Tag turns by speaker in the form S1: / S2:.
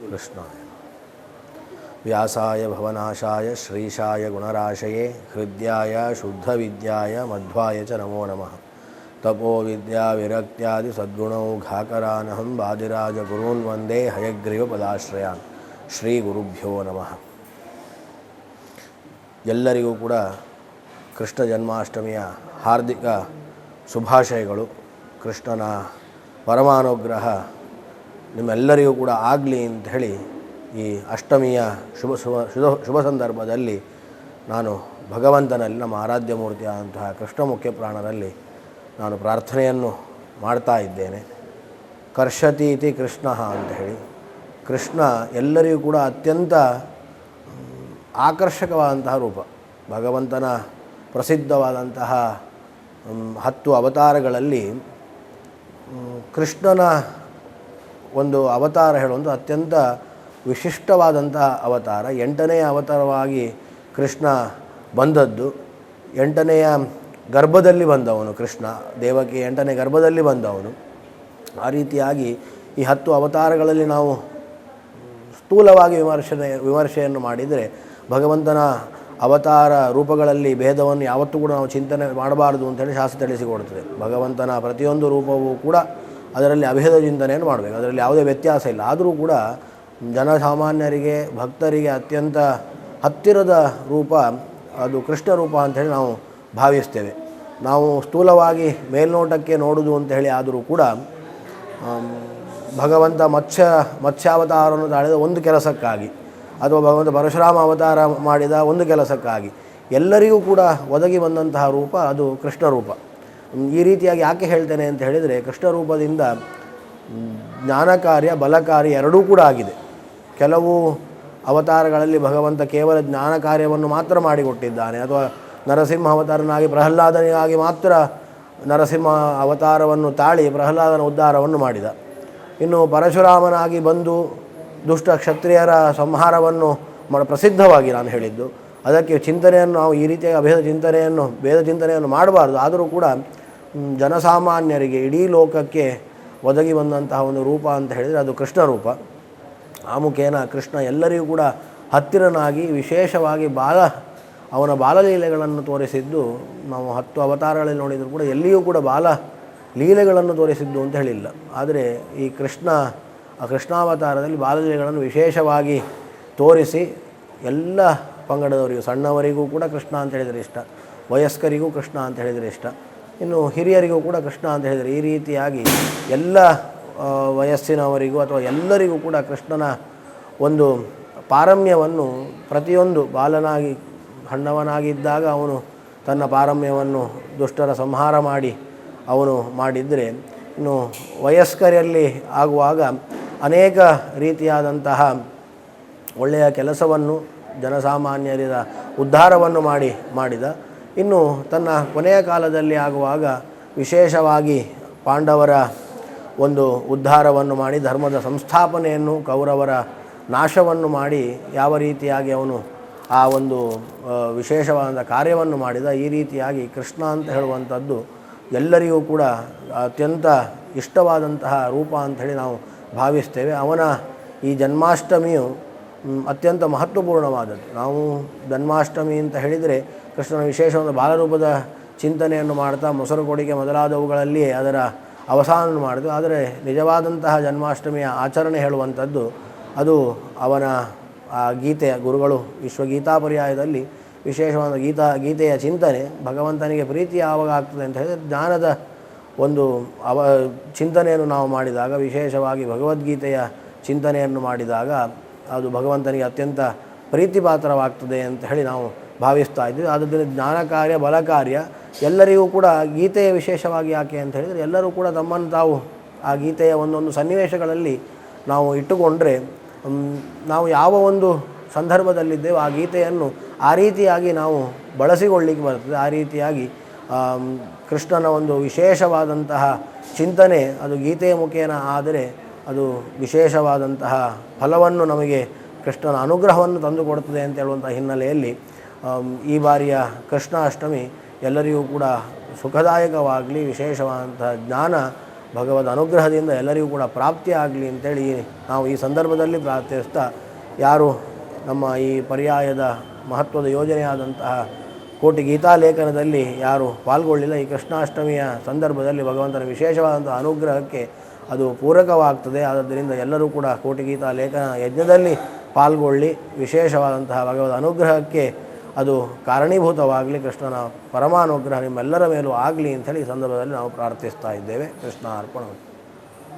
S1: ಕೃಷ್ಣಾಯ ವ್ಯಾಸಾಯ ಭವನಾಶಾಯ ಶ್ರೀಶಾಯ ಗುಣರಾಶಯೇ ಹೃದಯಾಯ ಶುದ್ಧವಿದ್ಯಾಯ ಮಧ್ವಾಯ ಚ ನಮೋ ನಮಃ ತಪೋ ವಿದ್ಯಾ ವಿರಕ್ತ್ಯಾದಿ ಸದ್ಗುಣೌಘಾಕರಾನಹಂ ವಾದಿರಾಜ ಗುರೂನ್ ವಂದೇ ಹಯಗ್ರೀವ ಪದಾಶ್ರಯಾನ್ ಶ್ರೀ ಗುರುಭ್ಯೋ ನಮಃ ಎಲ್ಲರಿಗೂ ಕೂಡ ಕೃಷ್ಣ ಜನ್ಮಾಷ್ಟಮಿಯ ಹಾರ್ದಿಕ ಶುಭಾಶಯಗಳು. ಕೃಷ್ಣನ ಪರಮಾನುಗ್ರಹ ನಿಮ್ಮೆಲ್ಲರಿಗೂ ಕೂಡ ಆಗಲಿ ಅಂತ ಹೇಳಿ ಈ ಅಷ್ಟಮಿಯ ಶುಭ ಶುಭ ಶುಭ ಶುಭ ಸಂದರ್ಭದಲ್ಲಿ ನಾನು ಭಗವಂತನಲ್ಲಿ ನಮ್ಮ ಆರಾಧ್ಯ ಮೂರ್ತಿಯಾದಂತಹ ಕೃಷ್ಣ ಮುಖ್ಯ ಪ್ರಾಣರಲ್ಲಿ ನಾನು ಪ್ರಾರ್ಥನೆಯನ್ನು ಮಾಡ್ತಾ ಇದ್ದೇನೆ. ಕರ್ಷತಿ ಇತಿ ಕೃಷ್ಣ ಅಂತ ಹೇಳಿ. ಕೃಷ್ಣ ಎಲ್ಲರಿಗೂ ಕೂಡ ಅತ್ಯಂತ ಆಕರ್ಷಕವಾದಂತಹ ರೂಪ. ಭಗವಂತನ ಪ್ರಸಿದ್ಧವಾದಂತಹ ಹತ್ತು ಅವತಾರಗಳಲ್ಲಿ ಕೃಷ್ಣನ ಒಂದು ಅವತಾರ ಹೇಳುವಂಥ ಅತ್ಯಂತ ವಿಶಿಷ್ಟವಾದಂತಹ ಅವತಾರ. ಎಂಟನೆಯ ಅವತಾರವಾಗಿ ಕೃಷ್ಣ ಬಂದದ್ದು. ಎಂಟನೆಯ ಗರ್ಭದಲ್ಲಿ ಬಂದವನು ಕೃಷ್ಣ. ದೇವಕ್ಕೆ ಎಂಟನೇ ಗರ್ಭದಲ್ಲಿ ಬಂದವನು. ಆ ರೀತಿಯಾಗಿ ಈ ಹತ್ತು ಅವತಾರಗಳಲ್ಲಿ ನಾವು ಸ್ಥೂಲವಾಗಿ ವಿಮರ್ಶನೆ, ವಿಮರ್ಶೆಯನ್ನು ಮಾಡಿದರೆ ಭಗವಂತನ ಅವತಾರ ರೂಪಗಳಲ್ಲಿ ಭೇದವನ್ನು ಯಾವತ್ತೂ ಕೂಡ ನಾವು ಚಿಂತನೆ ಮಾಡಬಾರದು ಅಂತೇಳಿ ಶಾಸ್ತ್ರ ತಿಳಿಸಿಕೊಡ್ತದೆ ಭಗವಂತನ ಪ್ರತಿಯೊಂದು ರೂಪವೂ ಕೂಡ ಅದರಲ್ಲಿ ಅಭೇದ ಚಿಂತನೆಯನ್ನು ಮಾಡಬೇಕು. ಅದರಲ್ಲಿ ಯಾವುದೇ ವ್ಯತ್ಯಾಸ ಇಲ್ಲ. ಆದರೂ ಕೂಡ ಜನಸಾಮಾನ್ಯರಿಗೆ, ಭಕ್ತರಿಗೆ ಅತ್ಯಂತ ಹತ್ತಿರದ ರೂಪ ಅದು ಕೃಷ್ಣ ರೂಪ ಅಂಥೇಳಿ ನಾವು ಭಾವಿಸ್ತೇವೆ. ನಾವು ಸ್ಥೂಲವಾಗಿ ಮೇಲ್ನೋಟಕ್ಕೆ ನೋಡುವುದು ಅಂತ ಹೇಳಿ ಆದರೂ ಕೂಡ ಭಗವಂತ ಮತ್ಸ್ಯ, ಮತ್ಸ್ಯಾವತಾರವನ್ನು ತಾಳಿದ ಒಂದು ಕೆಲಸಕ್ಕಾಗಿ ಅಥವಾ ಭಗವಂತ ಪರಶುರಾಮ ಅವತಾರ ಮಾಡಿದ ಒಂದು ಕೆಲಸಕ್ಕಾಗಿ ಎಲ್ಲರಿಗೂ ಕೂಡ ಒದಗಿ ಬಂದಂತಹ ರೂಪ ಅದು ಕೃಷ್ಣ ರೂಪ. ಈ ರೀತಿಯಾಗಿ ಯಾಕೆ ಹೇಳ್ತೇನೆ ಅಂತ ಹೇಳಿದರೆ ಕೃಷ್ಣ ರೂಪದಿಂದ ಹ್ಮ್, ಜ್ಞಾನ ಕಾರ್ಯ ಬಲ ಕಾರ್ಯ ಎರಡೂ ಕೂಡ ಆಗಿದೆ. ಕೆಲವು ಅವತಾರಗಳಲ್ಲಿ ಭಗವಂತ ಕೇವಲ ಜ್ಞಾನ ಕಾರ್ಯವನ್ನು ಮಾತ್ರ ಮಾಡಿಕೊಟ್ಟಿದ್ದಾನೆ. ಅಥವಾ ನರಸಿಂಹ ಅವತಾರನಾಗಿ ಪ್ರಹ್ಲಾದನಿಗಾಗಿ ಮಾತ್ರ ನರಸಿಂಹ ಅವತಾರವನ್ನು ತಾಳಿ ಪ್ರಹ್ಲಾದನ ಉದ್ಧಾರವನ್ನು ಮಾಡಿದ. ಇನ್ನು ಪರಶುರಾಮನಾಗಿ ಬಂದು ದುಷ್ಟ ಕ್ಷತ್ರಿಯರ ಸಂಹಾರವನ್ನು ಮಾಡ ಪ್ರಸಿದ್ಧವಾಗಿ ನಾನು ಹೇಳಿದ್ದು. ಅದಕ್ಕೆ ಚಿಂತನೆಯನ್ನು ನಾವು ಈ ರೀತಿಯಾಗಿ ಅಭೇದ ಚಿಂತನೆಯನ್ನು ಭೇದ ಚಿಂತನೆಯನ್ನು ಮಾಡಬಾರ್ದು. ಆದರೂ ಕೂಡ ಜನಸಾಮಾನ್ಯರಿಗೆ ಇಡೀ ಲೋಕಕ್ಕೆ ಒದಗಿ ಬಂದಂತಹ ಒಂದು ರೂಪ ಅಂತ ಹೇಳಿದರೆ ಅದು ಕೃಷ್ಣ ರೂಪ. ಆ ಮುಖೇನ ಕೃಷ್ಣ ಎಲ್ಲರಿಗೂ ಕೂಡ ಹತ್ತಿರನಾಗಿ ವಿಶೇಷವಾಗಿ ಬಾಲ, ಅವನ ಬಾಲಲೀಲೆಗಳನ್ನು ತೋರಿಸಿದ್ದು, ನಾವು ಹತ್ತು ಅವತಾರಗಳಲ್ಲಿ ನೋಡಿದರೂ ಕೂಡ ಎಲ್ಲಿಯೂ ಕೂಡ ಬಾಲ ಲೀಲೆಗಳನ್ನು ತೋರಿಸಿದ್ದು ಅಂತ ಹೇಳಿಲ್ಲ. ಆದರೆ ಈ ಕೃಷ್ಣ, ಆ ಕೃಷ್ಣಾವತಾರದಲ್ಲಿ ಬಾಲಲೀಲೆಗಳನ್ನು ವಿಶೇಷವಾಗಿ ತೋರಿಸಿ ಎಲ್ಲ ಪಂಗಡದವರಿಗೂ, ಸಣ್ಣವರಿಗೂ ಕೂಡ ಕೃಷ್ಣ ಅಂತ ಹೇಳಿದರೆ ಇಷ್ಟ, ವಯಸ್ಕರಿಗೂ ಕೃಷ್ಣ ಅಂತ ಹೇಳಿದರೆ ಇಷ್ಟ. ಇನ್ನು ಹಿರಿಯರಿಗೂ ಕೂಡ ಕೃಷ್ಣ ಅಂತ ಹೇಳಿದರೆ. ಈ ರೀತಿಯಾಗಿ ಎಲ್ಲ ವಯಸ್ಸಿನವರಿಗೂ ಅಥವಾ ಎಲ್ಲರಿಗೂ ಕೂಡ ಕೃಷ್ಣನ ಒಂದು ಪಾರಮ್ಯವನ್ನು ಪ್ರತಿಯೊಂದು ಬಾಲನಾಗಿ, ಹಣ್ಣವನಾಗಿದ್ದಾಗ ಅವನು ತನ್ನ ಪಾರಮ್ಯವನ್ನು ದುಷ್ಟರ ಸಂಹಾರ ಮಾಡಿ ಅವನು ಮಾಡಿದರೆ, ಇನ್ನು ವಯಸ್ಕರಲ್ಲಿ ಆಗುವಾಗ ಅನೇಕ ರೀತಿಯಾದಂತಹ ಒಳ್ಳೆಯ ಕೆಲಸವನ್ನು ಜನಸಾಮಾನ್ಯರ ಉದ್ಧಾರವನ್ನು ಮಾಡಿ, ಮಾಡಿದ ಇನ್ನು ತನ್ನ ಕೊನೆಯ ಕಾಲದಲ್ಲಿ ಆಗುವಾಗ ವಿಶೇಷವಾಗಿ ಪಾಂಡವರ ಒಂದು ಉದ್ಧಾರವನ್ನು ಮಾಡಿ, ಧರ್ಮದ ಸಂಸ್ಥಾಪನೆಯನ್ನು, ಕೌರವರ ನಾಶವನ್ನು ಮಾಡಿ ಯಾವ ರೀತಿಯಾಗಿ ಅವನು ಆ ಒಂದು ವಿಶೇಷವಾದ ಕಾರ್ಯವನ್ನು ಮಾಡಿದ, ಈ ರೀತಿಯಾಗಿ ಕೃಷ್ಣ ಅಂತ ಹೇಳುವಂಥದ್ದು ಎಲ್ಲರಿಗೂ ಕೂಡ ಅತ್ಯಂತ ಇಷ್ಟವಾದಂತಹ ರೂಪ ಅಂಥೇಳಿ ನಾವು ಭಾವಿಸ್ತೇವೆ. ಅವನ ಈ ಜನ್ಮಾಷ್ಟಮಿಯು ಅತ್ಯಂತ ಮಹತ್ವಪೂರ್ಣವಾದದ್ದು. ನಾವು ಜನ್ಮಾಷ್ಟಮಿ ಅಂತ ಹೇಳಿದರೆ ಕೃಷ್ಣನ ವಿಶೇಷವಾದ ಬಾಲರೂಪದ ಚಿಂತನೆಯನ್ನು ಮಾಡ್ತಾ ಮೊಸರು ಕೊಡುಗೆ ಮೊದಲಾದವುಗಳಲ್ಲಿ ಅದರ ಅವಸಾನ ಮಾಡಿತು ಆದರೆ ನಿಜವಾದಂತಹ ಜನ್ಮಾಷ್ಟಮಿಯ ಆಚರಣೆ ಹೇಳುವಂಥದ್ದು ಅದು ಅವನ ಆ ಗೀತೆಯ ಗುರುಗಳು ವಿಶ್ವಗೀತಾ ಪರ್ಯಾಯದಲ್ಲಿ ವಿಶೇಷವಾದ ಗೀತಾ, ಗೀತೆಯ ಚಿಂತನೆ ಭಗವಂತನಿಗೆ ಪ್ರೀತಿ ಯಾವಾಗ ಆಗ್ತದೆ ಅಂತ ಹೇಳಿದರೆ ಜ್ಞಾನದ ಒಂದು ಅವ, ಚಿಂತನೆಯನ್ನು ನಾವು ಮಾಡಿದಾಗ, ವಿಶೇಷವಾಗಿ ಭಗವದ್ಗೀತೆಯ ಚಿಂತನೆಯನ್ನು ಮಾಡಿದಾಗ ಅದು ಭಗವಂತನಿಗೆ ಅತ್ಯಂತ ಪ್ರೀತಿಪಾತ್ರವಾಗ್ತದೆ ಅಂತ ಹೇಳಿ ನಾವು ಭಾವಿಸ್ತಾ ಇದ್ದೀವಿ ಆದ್ದರಿಂದ ಜ್ಞಾನ ಕಾರ್ಯ, ಬಲ ಕಾರ್ಯ ಎಲ್ಲರಿಗೂ ಕೂಡ ಗೀತೆಯ ವಿಶೇಷವಾಗಿ ಯಾಕೆ ಅಂತ ಹೇಳಿದರೆ ಎಲ್ಲರೂ ಕೂಡ ತಮ್ಮನ್ನು ತಾವು ಆ ಗೀತೆಯ ಒಂದೊಂದು ಸನ್ನಿವೇಶಗಳಲ್ಲಿ ನಾವು ಇಟ್ಟುಕೊಂಡ್ರೆ ನಾವು ಯಾವ ಒಂದು ಸಂದರ್ಭದಲ್ಲಿದ್ದೇವೆ ಆ ಗೀತೆಯನ್ನು ಆ ರೀತಿಯಾಗಿ ನಾವು ಬಳಸಿಕೊಳ್ಳಿಕ್ಕೆ ಬರ್ತದೆ. ಆ ರೀತಿಯಾಗಿ ಕೃಷ್ಣನ ಒಂದು ವಿಶೇಷವಾದಂತಹ ಚಿಂತನೆ ಅದು ಗೀತೆಯ ಮುಖೇನ ಆದರೆ ಅದು ವಿಶೇಷವಾದಂತಹ ಫಲವನ್ನು ನಮಗೆ ಕೃಷ್ಣನ ಅನುಗ್ರಹವನ್ನು ತಂದುಕೊಡುತ್ತದೆ ಅಂತ ಹೇಳುವಂಥ ಹಿನ್ನೆಲೆಯಲ್ಲಿ ಈ ಬಾರಿಯ ಕೃಷ್ಣಾಷ್ಟಮಿ ಎಲ್ಲರಿಗೂ ಕೂಡ ಸುಖದಾಯಕವಾಗಲಿ ವಿಶೇಷವಾದಂತಹ ಜ್ಞಾನ, ಭಗವದ್ ಅನುಗ್ರಹದಿಂದ ಎಲ್ಲರಿಗೂ ಕೂಡ ಪ್ರಾಪ್ತಿಯಾಗಲಿ ಅಂತೇಳಿ ನಾವು ಈ ಸಂದರ್ಭದಲ್ಲಿ ಪ್ರಾರ್ಥಿಸ್ತಾ, ಯಾರು ನಮ್ಮ ಈ ಪರ್ಯಾಯದ ಮಹತ್ವದ ಯೋಜನೆಯಾದಂತಹ ಕೋಟಿ ಗೀತಾ ಲೇಖನದಲ್ಲಿ ಯಾರು ಪಾಲ್ಗೊಳ್ಳಿಲ್ಲ, ಈ ಕೃಷ್ಣಾಷ್ಟಮಿಯ ಸಂದರ್ಭದಲ್ಲಿ ಭಗವಂತನ ವಿಶೇಷವಾದಂಥ ಅನುಗ್ರಹಕ್ಕೆ ಅದು ಪೂರಕವಾಗ್ತದೆ. ಆದ್ದರಿಂದ ಎಲ್ಲರೂ ಕೂಡ ಕೋಟಿ ಗೀತಾ ಲೇಖನ ಯಜ್ಞದಲ್ಲಿ ಪಾಲ್ಗೊಳ್ಳಿ, ವಿಶೇಷವಾದಂತಹ ಭಗವದ್ ಅನುಗ್ರಹಕ್ಕೆ ಅದು ಕಾರಣೀಭೂತವಾಗಲಿ ಕೃಷ್ಣನ ಪರಮಾನುಗ್ರಹ ನಿಮ್ಮೆಲ್ಲರ ಮೇಲೂ ಆಗಲಿ ಅಂಥೇಳಿ ಈ ಸಂದರ್ಭದಲ್ಲಿ ನಾವು ಪ್ರಾರ್ಥಿಸ್ತಾ ಇದ್ದೇವೆ. ಕೃಷ್ಣ ಅರ್ಪಣ